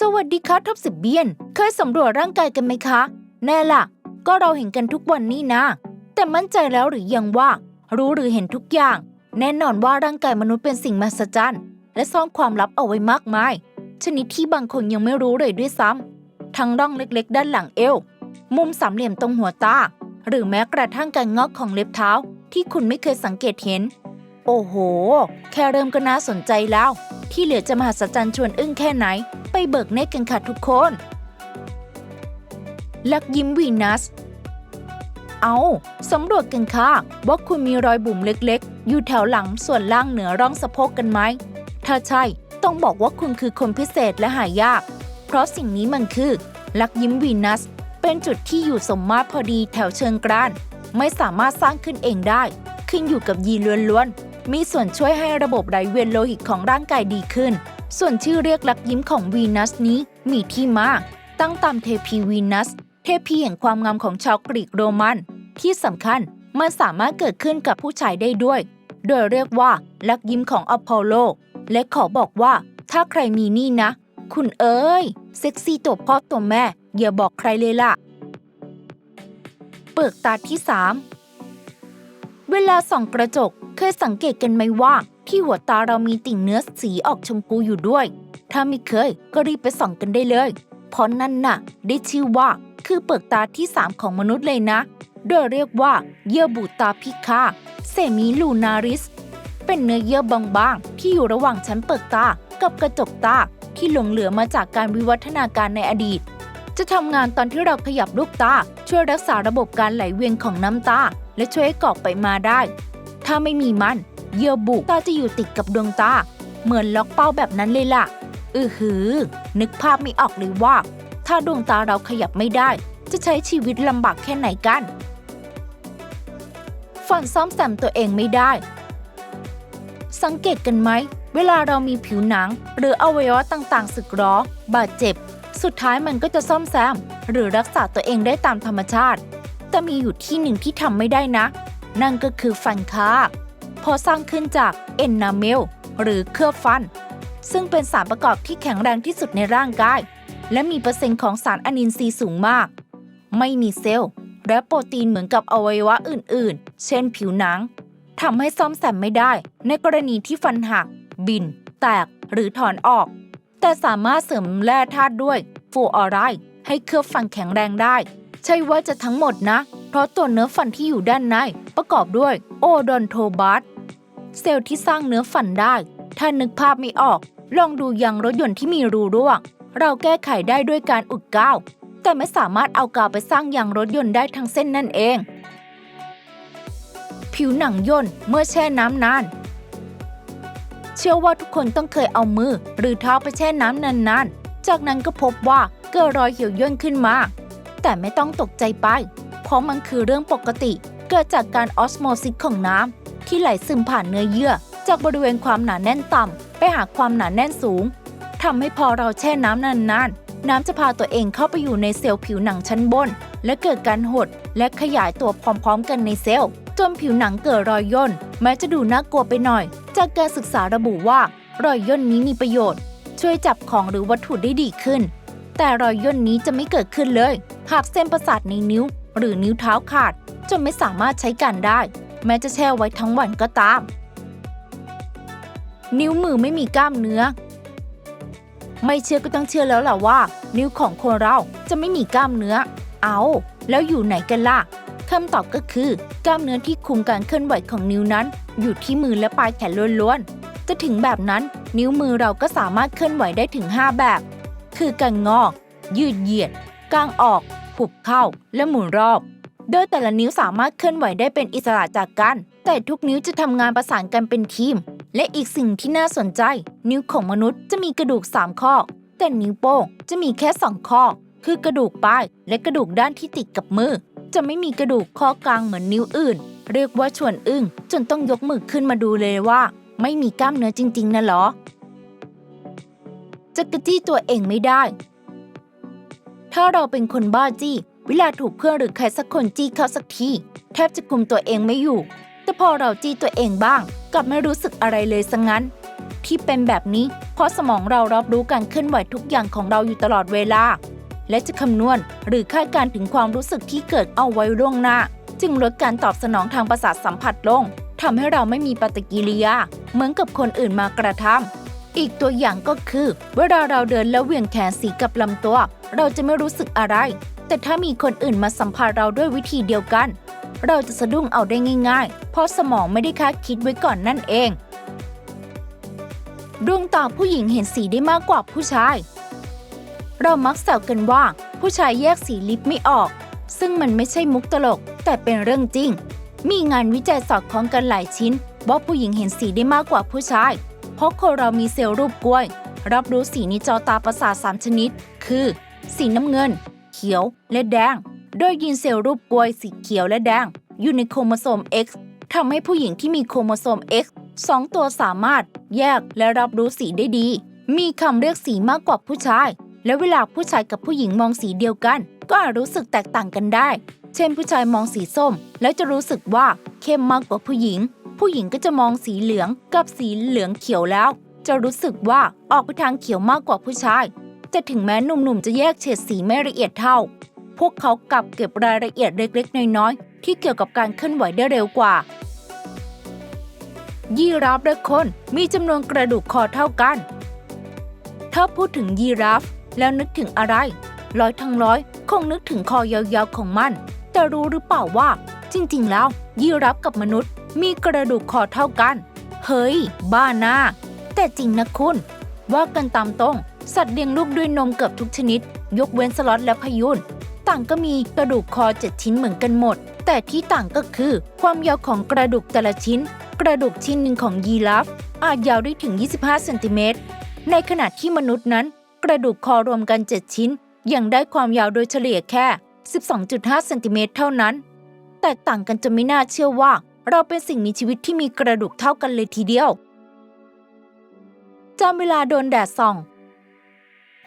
สวัสดีคะท็อปสิบเบียน เคยสำรวจร่างกายกันไหมคะ แน่ล่ะ ก็เราเห็นกันทุกวันนี่นะ แต่มั่นใจแล้วหรือยังว่า รู้หรือเห็นทุกอย่าง แน่นอนว่าร่างกายมนุษย์เป็นสิ่งมหัศจรรย์ และซ่อนความลับเอาไว้มากมาย ชนิดที่บางคนยังไม่รู้เลยด้วยซ้ำทั้งร่องเล็กๆ ด้านหลังเอว มุมสามเหลี่ยมตรงหัวตา หรือแม้กระทั่งการงอกของเล็บเท้า ที่คุณไม่เคยสังเกตเห็น โอ้โห แค่เริ่มก็น่าสนใจแล้ว ที่เหลือจะมหัศจรรย์ชวนอึ้งแค่ไหน ไปเบิกเนตกันค่ะทุกคน ลักยิ้มวีนัส เอาสำรวจกันค่ะว่าคุณมีรอยบุ๋มเล็กๆ อยู่แถวหลังส่วนล่างเหนือร่องสะโพกกันไหม ถ้าใช่ต้องบอกว่าคุณคือคนพิเศษและหายาก เพราะสิ่งนี้มันคือ ลักยิ้มวีนัส เป็นจุดที่อยู่สมมาตรพอดีแถวเชิงกรานไม่สามารถสร้างขึ้นเองได้ ขึ้นอยู่กับยีนล้วนๆ มีส่วนช่วยให้ระบบไหลเวียนโลหิตของร่างกายดีขึ้น ส่วนชื่อเรียกลักยิ้มของวีนัสนี้มีที่มาตั้งตามเทพีวีนัส เทพีแห่งความงามของชาวกรีกโรมัน ที่สำคัญมันสามารถเกิดขึ้นกับผู้ชายได้ด้วย โดยเรียกว่าลักยิ้มของอพอลโล และขอบอกว่า ถ้าใครมีนี่นะ คุณเอ้ยเซ็กซี่ตัวพ่อตัวแม่ อย่าบอกใครเลยล่ะ เปิกตาที่ 3 เวลาส่องกระจกเคยสังเกตกันไหมว่า ที่หัวตาเรามีติ่งเนื้อสีออกชมพูอยู่ด้วย ถ้าไม่เคยก็รีบไปส่องกันได้เลย เพราะนั่นน่ะ ได้ชื่อว่าคือเปิกตาที่ 3 ของมนุษย์เลยนะ โดยเรียกว่า เยื่อบุตาพิฆาเซมิลูนาริส เป็นเนื้อเยื่อบางๆ ที่อยู่ระหว่างชั้นเปิกตากับกระจกตาที่หลงเหลือมาจากการวิวัฒนาการในอดีต จะทำงานตอนที่เราขยับลูกตา ช่วยรักษาระบบการไหลเวียนของน้ำตา และช่วยให้กรอกไปมาได้ ถ้าไม่มีมัน เยื่อบุตาจะอยู่ติดกับดวงตา เหมือนล็อกเป้าแบบนั้นเลยล่ะ อือหือ นึกภาพไม่ออกเลยว่า ถ้าดวงตาเราขยับไม่ได้ จะใช้ชีวิตลำบากแค่ไหนกันฟันซ่อมแซมตัวเองไม่ได้ สังเกตกันไหม เวลาเรามีผิวหนัง หรืออวัยวะต่างๆ สึกหรอบาดเจ็บ สุดท้ายมันก็จะซ่อมแซม หรือรักษาตัวเองได้ตามธรรมชาติ แต่มีอยู่ที่หนึ่งที่ทำไม่ได้นะ นั่นก็คือฟันค้า เพอสร้างขึ้นจากเอนนาเมลหรือเคลือบฟัน ซึ่งเป็นสารประกอบที่แข็งแรงที่สุดในร่างกาย และมีเปอร์เซ็นต์ของสารอนินทรีย์สูงมาก ไม่มีเซลล์ และโปรตีนเหมือนกับอวัยวะอื่น ๆ เช่นผิวหนังทำให้ซ่อมแซมไม่ได้ ในกรณีที่ฟันหัก บิน แตกหรือถอนออก แต่สามารถเสริมแร่ธาตุด้วยฟูออไรด์ให้เคลือบฟันแข็งแรงได้ ใช่ว่าจะทั้งหมดนะ เพราะตัวเนื้อฟันที่อยู่ด้านในประกอบด้วยโอโดนโทบัส เซลล์ที่สร้างเนื้อฟันได้ ถ้านึกภาพไม่ออก ลองดูยางรถยนต์ที่มีรูรั่ว เราแก้ไขได้ด้วยการอุดกาว แต่ไม่สามารถเอากาวไปสร้างยางรถยนต์ได้ทั้งเส้นนั่นเอง ผิวหนังย่นเมื่อแช่น้ำนาน เชื่อว่าทุกคนต้องเคยเอามือ หรือเท้าไปแช่น้ำนานๆ จากนั้นก็พบว่าเกิดรอยเหี่ยวย่นขึ้นมา แต่ไม่ต้องตกใจไป เพราะมันคือเรื่องปกติ เกิดจากการออสโมซิสของน้ำ ที่ไหลซึมผ่านเนื้อเยื่อ จากบริเวณความหนาแน่นต่ำ ไปหาความหนาแน่นสูงทำให้พอเราแช่น้ำนานๆ น้ำจะพาตัวเองเข้าไปอยู่ในเซลล์ผิวหนังชั้นบน และเกิดการหดและขยายตัวพร้อมๆ กันในเซลล์จนผิวหนังเกิดรอยย่นแม้จะดูน่ากลัวไปหน่อย จากการศึกษาระบุว่ารอยย่นนี้มีประโยชน์ ช่วยจับของหรือวัตถุได้ดีขึ้น แต่รอยย่นนี้จะไม่เกิดขึ้นเลย หากเส้นประสาทในนิ้ว หรือนิ้วเท้าขาด จนไม่สามารถใช้การได้ แม้จะแช่ไว้ทั้งวันก็ตาม นิ้วมือไม่มีกล้ามเนื้อ ไม่เชื่อก็ต้องเชื่อแล้วล่ะว่า นิ้วของคนเราจะไม่มีกล้ามเนื้อ เอา แล้วอยู่ไหนกันล่ะคำตอบก็คือกล้ามเนื้อที่คุมการเคลื่อนไหวของนิ้วนั้น อยู่ที่มือและปลายแขนล้วนๆ จะถึงแบบนั้นนิ้วมือเราก็สามารถเคลื่อนไหวได้ถึง 5 แบบ คือการงอกยืดเหยียดกางออกหุบเข้า และหมุนรอบ โดยแต่ละนิ้วสามารถเคลื่อนไหวได้เป็นอิสระจากกัน แต่ทุกนิ้วจะทำงานประสานกันเป็นทีม และอีกสิ่งที่น่าสนใจ นิ้วของมนุษย์จะมีกระดูก 3 ข้อ แต่นิ้วโป้งจะมีแค่ 2 ข้อ คือกระดูกปลายและกระดูกด้านที่ติดกับมือ จะไม่มีกระดูกข้อกลางเหมือนนิ้วอื่น เรียกว่าชวนอึ้งจนต้องยกมือขึ้นมาดูเลยว่า ไม่มีกล้ามเนื้อจริง ๆนะหรอจะกระจี้ตัวเองไม่ได้ ถ้าเราเป็นคนบ้าจี้ เวลาถูกเพื่อนหรือใครสักคนจี้เข้าสักทีแทบจะคุมตัวเองไม่อยู่ แต่พอเราจี้ตัวเองบ้าง กลับไม่รู้สึกอะไรเลยสังงั้น ที่เป็นแบบนี้ เพราะสมองเรารับรู้การเคลื่อนไหวทุกอย่างของเราอยู่ตลอดเวลา และจะคำนวณหรือคาดการถึงความรู้สึกที่เกิดเอาไว้ล่วงหน้า จึงลดการตอบสนองทางประสาทสัมผัสลงทำให้เราไม่มีปฏิกิริยา เหมือนกับคนอื่นมากระทำอีกตัวอย่างก็คือ เวลาเราเดินแล้วเหวี่ยงแขนสีกับลำตัว เราจะไม่รู้สึกอะไร แต่ถ้ามีคนอื่นมาสัมผัสเราด้วยวิธีเดียวกัน เราจะสะดุ้งเอาได้ง่าย ๆ เพราะสมองไม่ได้คาดคิดไว้ก่อนนั่นเอง ดวงตาผู้หญิงเห็นสีได้มากกว่าผู้ชาย เรามักแซวกันว่าผู้ชายแยกสีลิปไม่ออก ซึ่งมันไม่ใช่มุกตลก แต่เป็นเรื่องจริง มีงานวิจัยสอดคล้องกันหลายชิ้นว่าผู้หญิงเห็นสีได้มากกว่าผู้ชาย เพราะคนเรามีเซลล์รูปกล้วย รับรู้สีในจอตาประสาทสามชนิด คือ สีน้ำเงิน เขียวและแดง โดยยีนเซลล์รูปกลวยสีเขียวและแดง อยู่ในโครโมโซม X ทำให้ผู้หญิงที่มีโครโมโซม X สองตัวสามารถแยกและรับรู้สีได้ดี มีคำเรียกสีมากกว่าผู้ชาย และเวลาผู้ชายกับผู้หญิงมองสีเดียวกัน ก็อาจรู้สึกแตกต่างกันได้ เช่นผู้ชายมองสีส้ม แล้วจะรู้สึกว่าเข้มมากกว่าผู้หญิง ผู้หญิงก็จะมองสีเหลืองกับสีเหลืองเขียวแล้ว จะรู้สึกว่าออกไปทางเขียวมากกว่าผู้ชาย จะถึงแม้หนุ่มๆจะแยกเฉดสีไม่ละเอียดเท่า พวกเขากลับเก็บรายละเอียดเล็กๆ น้อยๆ ที่เกี่ยวกับการเคลื่อนไหวได้เร็วกว่า ยีราฟและคนมีจำนวนกระดูกคอเท่ากัน ถ้าพูดถึงยีราฟแล้วนึกถึงอะไร ร้อยทั้งร้อยคงนึกถึงคอยาวๆของมัน แต่รู้หรือเปล่าว่า จริงๆ แล้วยีราฟกับมนุษย์ มีกระดูกคอเท่ากัน เฮ้ย บ้าหน้าแต่จริงนะคุณ ว่ากันตามตรง สัตว์เลี้ยงลูกด้วยนมเกือบทุกชนิด ยกเว้นสล็อตและพยูนต่างก็มีกระดูกคอเจ็ดชิ้นเหมือนกันหมด แต่ที่ต่างก็คือ ความยาวของกระดูกแต่ละชิ้น กระดูกชิ้นหนึ่งของยีราฟอาจยาวได้ถึง 25เซนติเมตรในขณะที่มนุษย์นั้น กระดูกคอรวมกัน 7 ชิ้น ยังได้ความยาวโดยเฉลี่ยแค่ 12.5เซนติเมตรเท่านั้น แตกต่างกันจนไม่น่าเชื่อว่า เราเป็นสิ่งมีชีวิตที่มีกระดูกเท่ากันเลยทีเดียวจำเวลาโดนแดดส่อง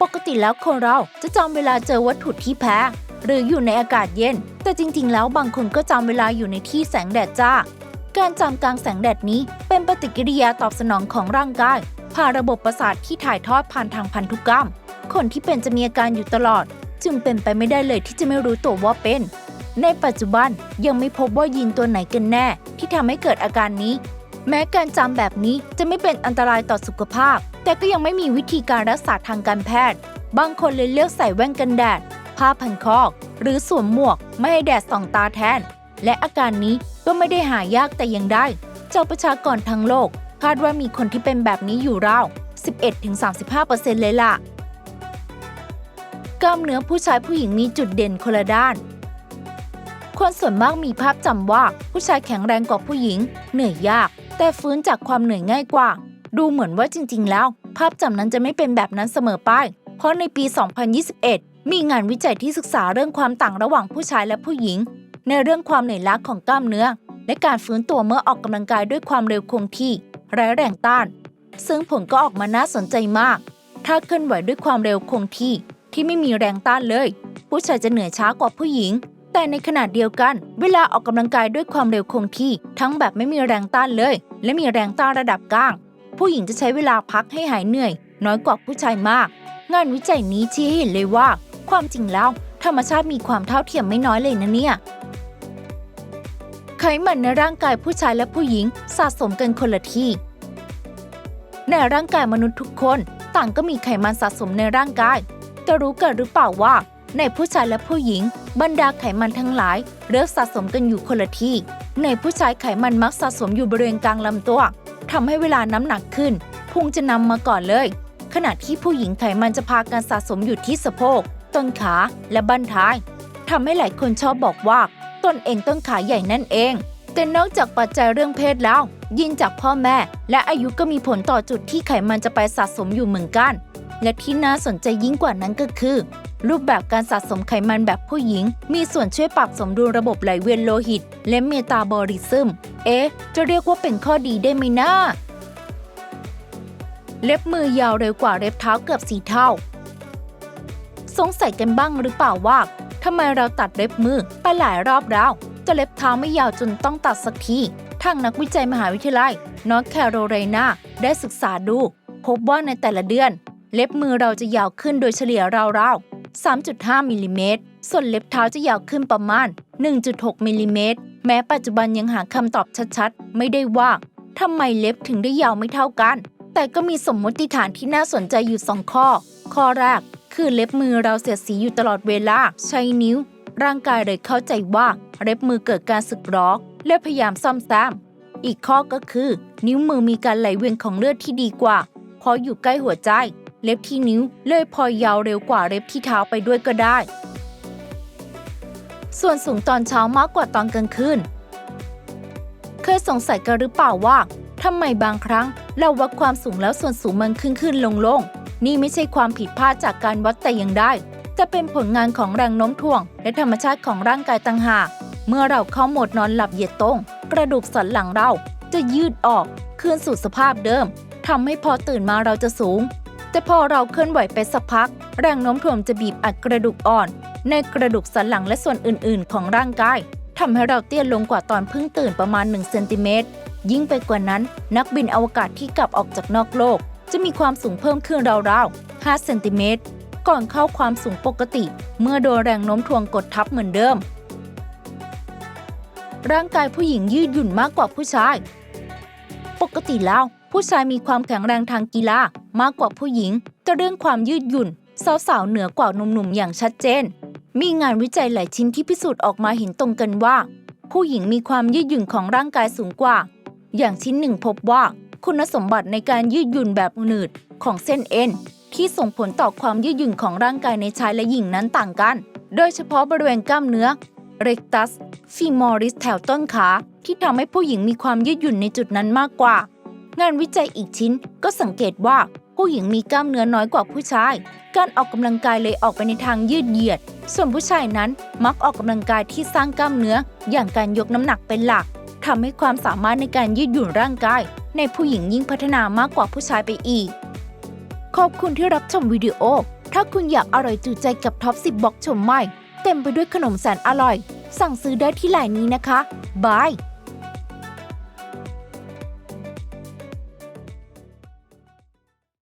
ปกติแล้วคนเราจะจำเวลาเจอวัตถุที่แพ้หรืออยู่ในอากาศเย็น แต่จริงๆ แล้วบางคนก็จำเวลาอยู่ในที่แสงแดดจ้า การจำกลางแสงแดดนี้เป็นปฏิกิริยาตอบสนองของร่างกาย ผ่านระบบประสาทที่ถ่ายทอดผ่านทางพันธุกรรม คนที่เป็นจะมีอาการอยู่ตลอด จึงเป็นไปไม่ได้เลยที่จะไม่รู้ตัวว่าเป็น ในปัจจุบันยังไม่พบว่ายีนตัวไหนกันแน่ ที่ทำให้เกิดอาการนี้ แม้การจำแบบนี้จะไม่เป็นอันตรายต่อสุขภาพ แต่ก็ยังไม่มีวิธีการรักษาทางการแพทย์ บางคนเลยเลือกใส่แว่นกันแดด ผ้าพันคอหรือสวมหมวก ไม่ให้แดดส่องตาแทน และอาการนี้ก็ไม่ได้หายากแต่ยังได้ เจ้าประชากรทั้งโลก คาดว่ามีคนที่เป็นแบบนี้อยู่ราว 11-35%เลยล่ะ กล้ามเนื้อผู้ชายผู้หญิงมีจุดเด่นคนละด้านคนส่วนมากมีภาพจำว่าผู้ชายแข็งแรงกว่าผู้หญิง เหนื่อยยาก แต่ฟื้นจากความเหนื่อยง่ายกว่า ดูเหมือนว่าจริง ๆ แล้ว ภาพจำนั้นจะไม่เป็นแบบนั้นเสมอไป เพราะในปี 2021 มีงานวิจัยที่ศึกษาเรื่องความต่างระหว่างผู้ชายและผู้หญิง ในเรื่องความเหนื่อยล้าของกล้ามเนื้อ และการฟื้นตัวเมื่อออกกำลังกายด้วยความเร็วคงที่ไร้แรงต้าน ซึ่งผลก็ออกมาน่าสนใจมาก ถ้าเคลื่อนไหวด้วยความเร็วคงที่ที่ไม่มีแรงต้านเลย ผู้ชายจะเหนื่อยช้ากว่าผู้หญิง แต่ในขณะเดียวกัน เวลาออกกำลังกายด้วยความเร็วคงที่ ทั้งแบบไม่มีแรงต้านเลย และมีแรงต้านระดับกลาง ผู้หญิงจะใช้เวลาพักให้หายเหนื่อย น้อยกว่าผู้ชายมาก งานวิจัยนี้ชี้ให้เห็นเลยว่า ความจริงแล้ว ธรรมชาติมีความเท่าเทียมไม่น้อยเลยนะเนี่ย ไขมันในร่างกายผู้ชายและผู้หญิงสะสมกันคนละที่ ในร่างกายมนุษย์ทุกคน ต่างก็มีไขมันสะสมในร่างกายแต่รู้กันหรือเปล่าว่า ในผู้ชายและผู้หญิง บรรดาไขมันทั้งหลายเลือกสะสมกันอยู่คนละที่ ในผู้ชายไขมันมักสะสมอยู่บริเวณกลางลำตัว ทำให้เวลาน้ำหนักขึ้น พุงจะนำมาก่อนเลย ขณะที่ผู้หญิงไขมันจะพากันสะสมอยู่ที่สะโพก ต้นขาและบั้นท้ายทำให้หลายคนชอบบอกว่า ตนเองต้นขาใหญ่นั่นเอง แต่นอกจากปัจจัยเรื่องเพศแล้ว ยินจากพ่อแม่ และอายุก็มีผลต่อจุดที่ไขมันจะไปสะสมอยู่เหมือนกัน และที่น่าสนใจยิ่งกว่านั้นก็คือ รูปแบบการสะสมไขมันแบบผู้หญิง มีส่วนช่วยปรับสมดุลระบบไหลเวียนโลหิต และเมตาบอลิซึม เอ๊ะ จะเรียกว่าเป็นข้อดีได้ไหมนะเล็บมือยาวเร็วกว่าเล็บเท้าเกือบสีเท่า สงสัยกันบ้างหรือเปล่าว่าทำไมเราตัดเล็บมือไปหลายรอบแล้วแต่เล็บเท้าไม่ยาวจนต้องตัดสักทีทางนักวิจัยมหาวิทยาลัยนอร์ทแคโรไลนาได้ศึกษาดู พบว่าในแต่ละเดือน เล็บมือเราจะยาวขึ้นโดยเฉลี่ยราวๆ 3.5มิลลิเมตร ส่วนเล็บเท้าจะยาวขึ้นประมาณ 1.6มิลลิเมตร แม้ปัจจุบันยังหาคำตอบชัดๆ ไม่ได้ว่าทำไมเล็บถึงได้ยาวไม่เท่ากัน แต่ก็มีสมมติฐานที่น่าสนใจอยู่สองข้อ ข้อแรก คือเล็บมือเราเสียสีอยู่ตลอดเวลา ใช้นิ้ว ร่างกายเลยเข้าใจว่าเล็บมือเกิดการสึกหรอและพยายามซ่อมแซม อีกข้อก็คือ นิ้วมือมีการไหลเวียนของเลือดที่ดีกว่า เพราะอยู่ใกล้หัวใจ เล็บที่นิ้วเลยพอยาวเร็วกว่าเล็บที่เท้าไปด้วยก็ได้ ส่วนสูงตอนเช้ามากกว่าตอนกลางคืน เคยสงสัยกันหรือเปล่าว่าทำไมบางครั้งเราวัดความสูงแล้วส่วนสูงมันขึ้นขึ้นลงลงนี่ไม่ใช่ความผิดพลาดจากการวัดแต่อย่างใดจะเป็นผลงานของแรงโน้มถ่วง และธรรมชาติของร่างกายต่างหาก เมื่อเราเข้าโหมดนอนหลับเหยียดตรง กระดูกสันหลังเราจะยืดออก คืนสู่สภาพเดิมทำให้พอตื่นมาเราจะสูง แต่พอเราเคลื่อนไหวไปสักพัก แรงโน้มถ่วงจะบีบอัดกระดูกอ่อน ในกระดูกสันหลังและส่วนอื่นๆ ของร่างกายทำให้เราเตี้ยลงกว่าตอนเพิ่งตื่นประมาณ1เซนติเมตรยิ่งไปกว่านั้น นักบินอวกาศที่กลับออกจากนอกโลก จะมีความสูงเพิ่มขึ้นราวๆ5เซนติเมตรก่อนเข้าความสูงปกติ เมื่อโดนแรงโน้มถ่วงกดทับเหมือนเดิม ร่างกายผู้หญิงยืดหยุ่นมากกว่าผู้ชาย ปกติแล้ว ผู้ชายมีความแข็งแรงทางกีฬามากกว่าผู้หญิงแต่เรื่องความยืดหยุ่น สาวๆเหนือกว่าหนุ่มๆอย่างชัดเจน มีงานวิจัยหลายชิ้นที่พิสูจน์ออกมาเห็นตรงกันว่า ผู้หญิงมีความยืดหยุ่นของร่างกายสูงกว่า อย่างชิ้นหนึ่งพบว่า คุณสมบัติในการยืดหยุ่นแบบหนืดของเส้นเอ็นที่ส่งผลต่อความยืดหยุ่นของร่างกายในชายและหญิงนั้นต่างกัน โดยเฉพาะบริเวณกล้ามเนื้อ rectus femoris แถวต้นขาที่ทำให้ผู้หญิงมีความยืดหยุ่นในจุดนั้นมากกว่า งานวิจัยอีกชิ้นก็สังเกตว่าผู้หญิงมีกล้ามเนื้อน้อยกว่าผู้ชาย การออกกำลังกายเลยออกไปในทางยืดเหยียด ส่วนผู้ชายนั้นมักออกกำลังกายที่สร้างกล้ามเนื้อ อย่างการยกน้ำหนักเป็นหลักทำให้ความสามารถในการยืดหยุ่นร่างกาย ในผู้หญิงยิ่งพัฒนามากกว่าผู้ชายไปอีก ขอบคุณที่รับชมวิดีโอ ถ้าคุณอยากอร่อยจูใจกับท็อป 10บล็อกชมใหม่ เต็มไปด้วยขนมแสนอร่อย สั่งซื้อได้ที่ไลน์นี้นะคะบาย